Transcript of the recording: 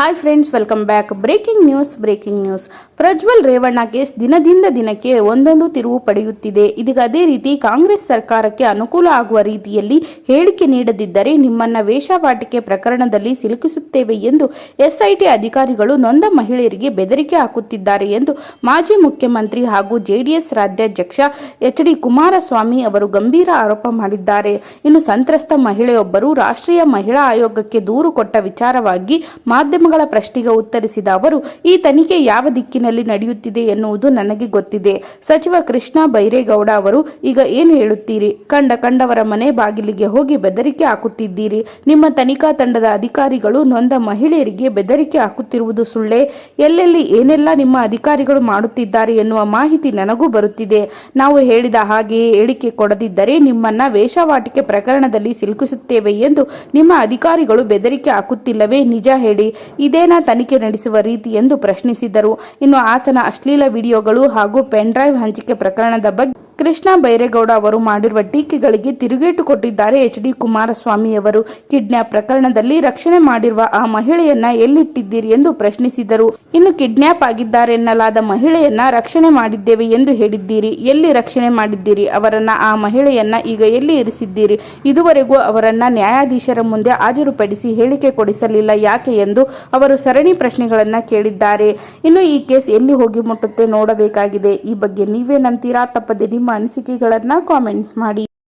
Hi friends welcome back breaking news breaking news Prajwal Revanna case ದಿನದಿಂದ ದಿನಕ್ಕೆ ಒಂದೊಂದು ತಿರುವು ಪಡೆಯುತ್ತಿದೆ. ಇದೀಗ ಅದೇ ರೀತಿ ಕಾಂಗ್ರೆಸ್ ಸರ್ಕಾರಕ್ಕೆ ಅನುಕೂಲ ಆಗುವ ರೀತಿಯಲ್ಲಿ ಹೇಳಿಕೆ ನೀಡದಿದ್ದರೆ ನಿಮ್ಮನ್ನ ವೇಷವಾಟಿಕೆ ಪ್ರಕರಣದಲ್ಲಿ ಸಿಲುಕಿಸುತ್ತೇವೆ ಎಂದು ಎಸ್ಐಟಿ ಅಧಿಕಾರಿಗಳು ನೊಂದ ಮಹಿಳೆಯರಿಗೆ ಬೆದರಿಕೆ ಹಾಕುತ್ತಿದ್ದಾರೆ ಎಂದು ಮಾಜಿ ಮುಖ್ಯಮಂತ್ರಿ ಹಾಗೂ ಜೆಡಿಎಸ್ ರಾಜ್ಯಾಧ್ಯಕ್ಷ ಎಚ್ ಡಿ ಕುಮಾರಸ್ವಾಮಿ ಅವರು ಗಂಭೀರ ಆರೋಪ ಮಾಡಿದ್ದಾರೆ. ಇನ್ನು ಸಂತ್ರಸ್ತ ಮಹಿಳೆಯೊಬ್ಬರು ರಾಷ್ಟ್ರೀಯ ಮಹಿಳಾ ಆಯೋಗಕ್ಕೆ ದೂರು ಕೊಟ್ಟ ವಿಚಾರವಾಗಿ ಮಾಧ್ಯಮಗಳ ಪ್ರಶ್ನೆಗೆ ಉತ್ತರಿಸಿದ ಅವರು, ಈ ತನಿಖೆ ಯಾವ ದಿಕ್ಕಿನಲ್ಲಿ ನಡೆಯುತ್ತಿದೆ ಎನ್ನುವುದು ನನಗೆ ಗೊತ್ತಿದೆ. ಸಚಿವ ಕೃಷ್ಣ ಬೈರೇಗೌಡ ಅವರು, ಈಗ ಏನು ಹೇಳುತ್ತೀರಿ? ಕಂಡ ಕಂಡವರ ಮನೆ ಬಾಗಿಲಿಗೆ ಹೋಗಿ ಬೆದರಿಕೆ ಹಾಕುತ್ತಿದ್ದೀರಿ. ನಿಮ್ಮ ತನಿಖಾ ತಂಡದ ಅಧಿಕಾರಿಗಳು ನೊಂದ ಮಹಿಳೆಯರಿಗೆ ಬೆದರಿಕೆ ಹಾಕುತ್ತಿರುವುದು ಸುಳ್ಳೇ. ಎಲ್ಲೆಲ್ಲಿ ಏನೆಲ್ಲ ನಿಮ್ಮ ಅಧಿಕಾರಿಗಳು ಮಾಡುತ್ತಿದ್ದಾರೆ ಎನ್ನುವ ಮಾಹಿತಿ ನನಗೂ ಬರುತ್ತಿದೆ. ನಾವು ಹೇಳಿದ ಹಾಗೆಯೇ ಹೇಳಿಕೆ ಕೊಡದಿದ್ದರೆ ನಿಮ್ಮನ್ನ ವೇಷವಾಟಿಕೆ ಪ್ರಕರಣದಲ್ಲಿ ಸಿಲುಕಿಸುತ್ತೇವೆ ಎಂದು ನಿಮ್ಮ ಅಧಿಕಾರಿಗಳು ಬೆದರಿಕೆ ಹಾಕುತ್ತಿಲ್ಲವೇ? ನಿಜ ಹೇಳಿ. ಇದೇನಾ ತನಿಖೆ ನಡೆಸುವ ರೀತಿ ಎಂದು ಪ್ರಶ್ನಿಸಿದರು. ಇನ್ನು ಹಾಸನ ಅಶ್ಲೀಲ ವಿಡಿಯೋಗಳು ಹಾಗೂ ಪೆನ್ ಡ್ರೈವ್ ಹಂಚಿಕೆ ಪ್ರಕರಣದ ಬಗ್ಗೆ ಕೃಷ್ಣ ಬೈರೇಗೌಡ ಅವರು ಮಾಡಿರುವ ಟೀಕೆಗಳಿಗೆ ತಿರುಗೇಟು ಕೊಟ್ಟಿದ್ದಾರೆ ಎಚ್ ಡಿ ಕುಮಾರಸ್ವಾಮಿ ಅವರು. ಕಿಡ್ನ್ಯಾಪ್ ಪ್ರಕರಣದಲ್ಲಿ ರಕ್ಷಣೆ ಮಾಡಿರುವ ಆ ಮಹಿಳೆಯನ್ನ ಎಲ್ಲಿಟ್ಟಿದ್ದೀರಿ ಎಂದು ಪ್ರಶ್ನಿಸಿದರು. ಇನ್ನು ಕಿಡ್ನ್ಯಾಪ್ ಆಗಿದ್ದಾರೆ ಎನ್ನಲಾದ ಮಹಿಳೆಯನ್ನ ರಕ್ಷಣೆ ಮಾಡಿದ್ದೇವೆ ಎಂದು ಹೇಳಿದ್ದೀರಿ. ಎಲ್ಲಿ ರಕ್ಷಣೆ ಮಾಡಿದ್ದೀರಿ? ಅವರನ್ನ ಆ ಮಹಿಳೆಯನ್ನ ಈಗ ಎಲ್ಲಿ ಇರಿಸಿದ್ದೀರಿ? ಇದುವರೆಗೂ ಅವರನ್ನ ನ್ಯಾಯಾಧೀಶರ ಮುಂದೆ ಹಾಜರುಪಡಿಸಿ ಹೇಳಿಕೆ ಕೊಡಿಸಲಿಲ್ಲ ಯಾಕೆ ಎಂದು ಅವರು ಸರಣಿ ಪ್ರಶ್ನೆಗಳನ್ನ ಕೇಳಿದ್ದಾರೆ. ಇನ್ನು ಈ ಕೇಸ್ ಎಲ್ಲಿ ಹೋಗಿ ಮುಟ್ಟುತ್ತೆ ನೋಡಬೇಕಾಗಿದೆ. ಈ ಬಗ್ಗೆ ನೀವೇನಂತೀರಾ ತಪ್ಪದೆ ನಿಮ್ಮ ಅನಿಸಿಕೆಗಳನ್ನು ಕಾಮೆಂಟ್ ಮಾಡಿ.